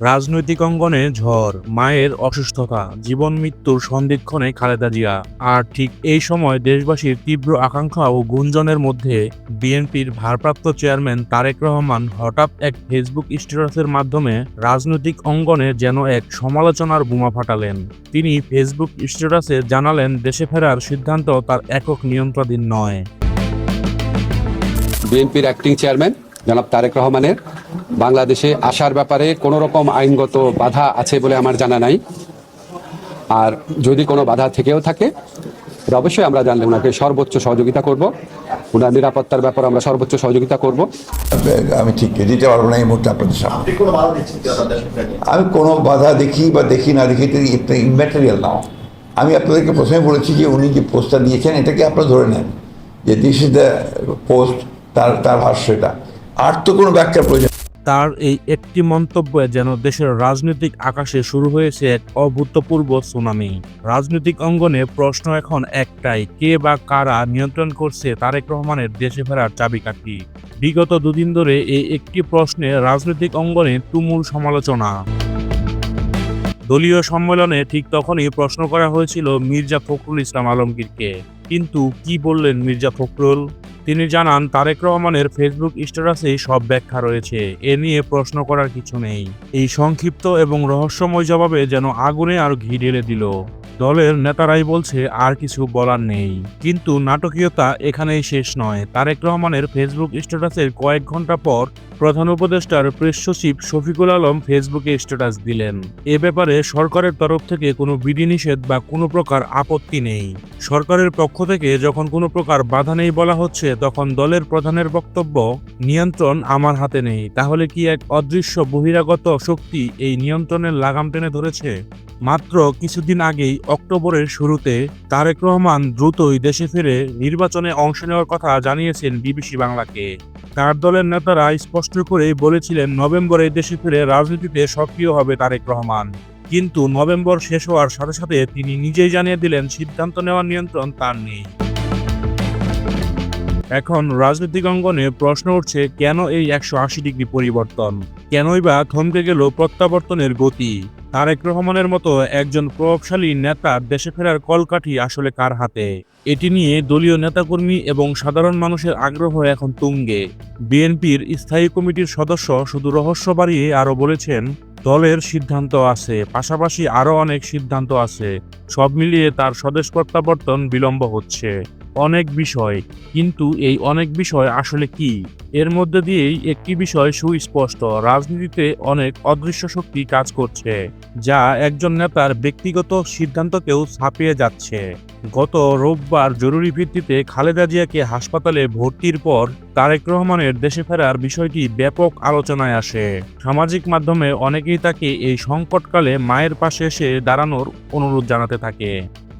রাজনৈতিক অঙ্গনে ঝড়, মায়ের অসুস্থতা, জীবন মৃত্যুর সন্ধিক্ষণে খালেদা জিয়া। আর ঠিক এই সময় দেশবাসীর তীব্র আকাঙ্ক্ষা ও গুঞ্জনের মধ্যে বিএনপির ভারপ্রাপ্ত চেয়ারম্যান তারেক রহমান হঠাৎ এক ফেসবুক স্ট্যাটাসের মাধ্যমে রাজনৈতিক অঙ্গনে যেন এক সমালোচনার বোমা ফাটালেন। তিনি ফেসবুক স্ট্যাটাসে জানালেন, দেশে ফেরার সিদ্ধান্ত তার একক নিয়ন্ত্রণাধীন নয়। বিএনপির অ্যাক্টিং চেয়ারম্যান জনাব তারেক রহমানের বাংলাদেশে আসার ব্যাপারে কোনো রকম আইনগত বাধা আছে বলে আমার জানা নাই। আর যদি কোনো বাধা থেকেও থাকে অবশ্যই আমরা জানলে ওনাকে সর্বোচ্চ সহযোগিতা করব। ওনার নিরাপত্তার ব্যাপারে আমরা সর্বোচ্চ সহযোগিতা করব। আমি ঠিক দিতে পারব না এই মুহূর্তে আপনাদের সামনে? আমি কোনো বাধা দেখি বা দেখি না দেখি এটা ইম্যাটেরিয়াল নাও আমি আপনাদেরকে প্রথমে বলেছি যে উনি যে পোস্টটা দিয়েছেন এটাকে আপনারা ধরে নেন যে দিস ইজ দ্য পোস্ট তার তার ভাষ্য এটা। আর তো কোনো ব্যাখ্যার প্রয়োজন তার এই একটি মন্তব্যে যেন দেশের রাজনৈতিক আকাশে শুরু হয়েছে এক অভূতপূর্ব সুনামি। রাজনৈতিক অঙ্গনে প্রশ্ন এখন একটাই, কে বা কারা নিয়ন্ত্রণ করছে তারেক রহমানের দেশে ফেরার চাবিকাঠি? বিগত দুদিন ধরে এই একটি প্রশ্নে রাজনৈতিক অঙ্গনে তুমুল সমালোচনা। দলীয় সম্মেলনে ঠিক তখনই প্রশ্ন করা হয়েছিল মির্জা ফখরুল ইসলাম আলমগীরকে। কিন্তু কি বললেন মির্জা ফখরুল? তিনি জানান, তারেক রহমানের ফেসবুক স্ট্যাটাসে সব ব্যাখ্যা রয়েছে। এ নিয়ে প্রশ্ন করার কিছু নেই। এই সংক্ষিপ্ত এবং রহস্যময় জবাবে যেন আগুনে আর ঘি ঢেলে দিল। দলের নেতারাই বলছে, আর কিছু বলার নেই। কিন্তু নাটকীয়তা এখানেই শেষ নয়। তারেক রহমানের ফেসবুক স্ট্যাটাসের কয়েক ঘণ্টা পর প্রধান উপদেষ্টার প্রেস সচিব শফিকুল আলম ফেসবুকে স্ট্যাটাস দিলেন। এ ব্যাপারে সরকারের তরফ থেকে কোনো বিধিনিষেধ বা কোনো প্রকার আপত্তি নেই। সরকারের পক্ষ থেকে যখন কোনো প্রকার বাধা নেই বলা হচ্ছে, তখন দলের প্রধানের বক্তব্য, নিয়ন্ত্রণ আমার হাতে নেই। তাহলে কি এক অদৃশ্য বহিরাগত শক্তি এই নিয়ন্ত্রণের লাগাম টেনে ধরেছে? মাত্র কিছুদিন আগেই অক্টোবরের শুরুতে তারেক রহমান দ্রুতই দেশে ফিরে নির্বাচনে অংশ নেওয়ার কথা জানিয়েছেন বিবিসি বাংলাকে। তার দলের নেতারা স্পষ্ট করেই বলেছিলেন, নভেম্বরে দেশে ফিরে রাজনীতিতে সক্রিয় হবে তারেক রহমান। কিন্তু নভেম্বর শেষ হওয়ার সাথে সাথে তিনি নিজেই জানিয়ে দিলেন, সিদ্ধান্ত নেওয়ার নিয়ন্ত্রণ তার নেই। এখন রাজনৈতিক অঙ্গনে প্রশ্ন উঠছে, কেন এই একশো আশি ডিগ্রি পরিবর্তন? কেনই বা থমকে গেল প্রত্যাবর্তনের গতি? তারেক রহমানের মতো একজন প্রভাবশালী নেতা দেশে ফেরার কলকাঠি আসলে কার হাতে? এটি নিয়ে দলীয় নেতাকর্মী এবং সাধারণ মানুষের আগ্রহ এখন তুঙ্গে। বিএনপির স্থায়ী কমিটির সদস্য শুধু রহস্য বাড়িয়ে আরও বলেছেন, দলের সিদ্ধান্ত আছে, পাশাপাশি আরও অনেক সিদ্ধান্ত আছে। সব মিলিয়ে তার স্বদেশ প্রত্যাবর্তন বিলম্ব হচ্ছে। অনেক বিষয়, কিন্তু এই অনেক বিষয় আসলে কি? এর মধ্যে দিয়েই একটি বিষয় সুস্পষ্ট, রাজনীতিতে অনেক অদৃশ্য শক্তি কাজ করছে, যা একজন নেতার ব্যক্তিগত সিদ্ধান্তকেও ছাপিয়ে যাচ্ছে। গত রোববার জরুরি ভিত্তিতে খালেদা জিয়াকে হাসপাতালে ভর্তির পর তারেক রহমানের দেশে ফেরার বিষয়টি ব্যাপক আলোচনায় আসে। সামাজিক মাধ্যমে অনেকেই তাকে এই সংকটকালে মায়ের পাশে এসে দাঁড়ানোর অনুরোধ জানাতে থাকে।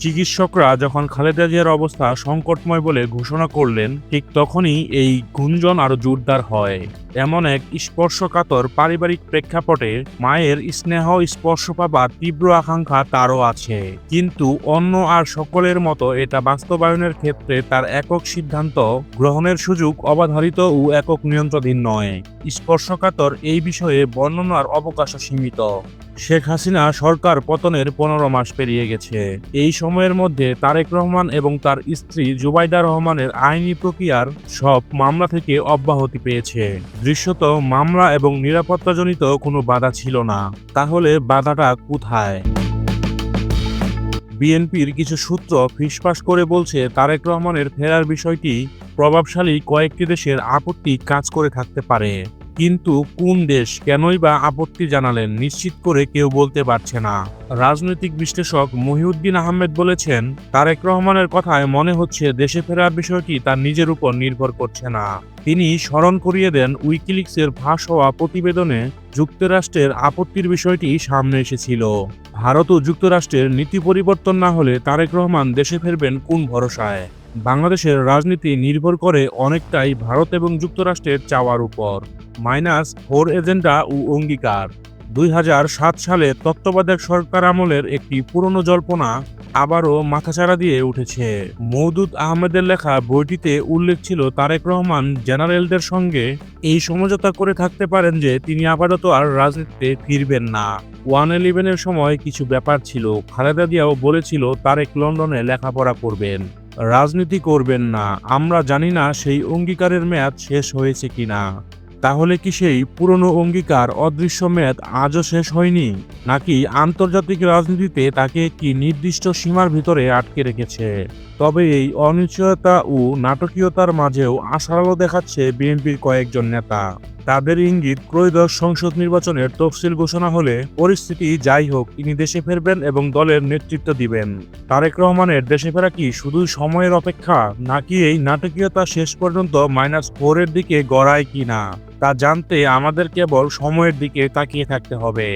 চিকিৎসকরা যখন খালেদা জিয়ার অবস্থা সংকটময় বলে ঘোষণা করলেন, ঠিক তখনই এই গুঞ্জন আরও জোরদার হয়। এমন এক স্পর্শকাতর পারিবারিক প্রেক্ষাপটে মায়ের স্নেহ স্পর্শ পাবার তীব্র আকাঙ্ক্ষা তারও আছে। কিন্তু অন্য আর সকলের মতো এটা বাস্তবায়নের ক্ষেত্রে তার একক সিদ্ধান্ত গ্রহণের সুযোগ অবাধারিত ও একক নিয়ন্ত্রণাধীন নয়। স্পর্শকাতর এই বিষয়ে বর্ণনার অবকাশও সীমিত। শেখ হাসিনা সরকার পতনের পনেরো মাস পেরিয়ে গেছে। এই সময়ের মধ্যে তারেক রহমান এবং তার স্ত্রী জুবাইদা রহমানের আইনি প্রক্রিয়ার সব মামলা থেকে অব্যাহতি পেয়েছে। দৃশ্যত মামলা এবং নিরাপত্তাজনিত কোনো বাধা ছিল না। তাহলে বাধাটা কোথায়? বিএনপির কিছু সূত্র ফিসফাস করে বলছে, তারেক রহমানের ফেরার বিষয়টি প্রভাবশালী কয়েকটি দেশের আপত্তি কাজ করে থাকতে পারে। কিন্তু কোন দেশ কেনই বা আপত্তি জানালেন নিশ্চিত করে কেউ বলতে পারছে না। রাজনৈতিক বিশ্লেষক মহিউদ্দিন আহমেদ বলেছেন, তারেক রহমানের কথায় মনে হচ্ছে দেশে ফেরার বিষয়টি তার নিজের উপর নির্ভর করছে না। তিনি স্মরণ করিয়ে দেন উইকিলিক্সের ফাঁস হওয়া প্রতিবেদনে যুক্তরাষ্ট্রের আপত্তির বিষয়টি সামনে এসেছিল। ভারত ও যুক্তরাষ্ট্রের নীতি পরিবর্তন না হলে তারেক রহমান দেশে ফিরবেন কোন ভরসায়? বাংলাদেশের রাজনীতি নির্ভর করে অনেকটাই ভারত এবং যুক্তরাষ্ট্রের চাওয়ার উপর। মাইনাস ফোর এজেন্ডা ও অঙ্গীকার। দুই হাজার সাত সালে তত্ত্বাবধায়ক সরকার আমলের একটি পুরনো জল্পনা আবারও মাথাচাড়া দিয়ে উঠেছে। মৌদুদ আহমেদের লেখা বইটিতে উল্লেখ ছিল তারেক রহমান জেনারেলদের সঙ্গে এই সমঝোতা করে থাকতে পারেন যে তিনি আপাতত আর রাজনীতিতে ফিরবেন না। ওয়ান ইলেভেনের সময় কিছু ব্যাপার ছিল। খালেদা দিয়াও বলেছিল তারেক লন্ডনে লেখাপড়া করবেন। রাজনীতি করবেন না। আমরা জানি না সেই অঙ্গীকারের মেয়াদ শেষ হয়েছে কি না তাহলে কি সেই পুরনো অঙ্গীকার, অদৃশ্য মেয়াদ আজও শেষ হয়নি? নাকি আন্তর্জাতিক রাজনীতিতে তাকে কি নির্দিষ্ট সীমার ভিতরে আটকে রেখেছে? তবে এই অনিশ্চয়তা ও নাটকীয়তার মাঝেও আশার আলো দেখাচ্ছে বিএনপির কয়েকজন নেতা। তাদের ইঙ্গিত, ত্রয়োদশ সংসদ নির্বাচনের তফসিল ঘোষণা হলে পরিস্থিতি যাই হোক তিনি দেশে ফিরবেন এবং দলের নেতৃত্ব দিবেন। তারেক রহমানের দেশে ফেরা কি শুধু সময়ের অপেক্ষা, নাকি এই নাটকীয়তা শেষ পর্যন্ত মাইনাস ফোরের দিকে গড়ায় কিনা, তা জানতে আমাদের কেবল সময়ের দিকে তাকিয়ে থাকতে হবে।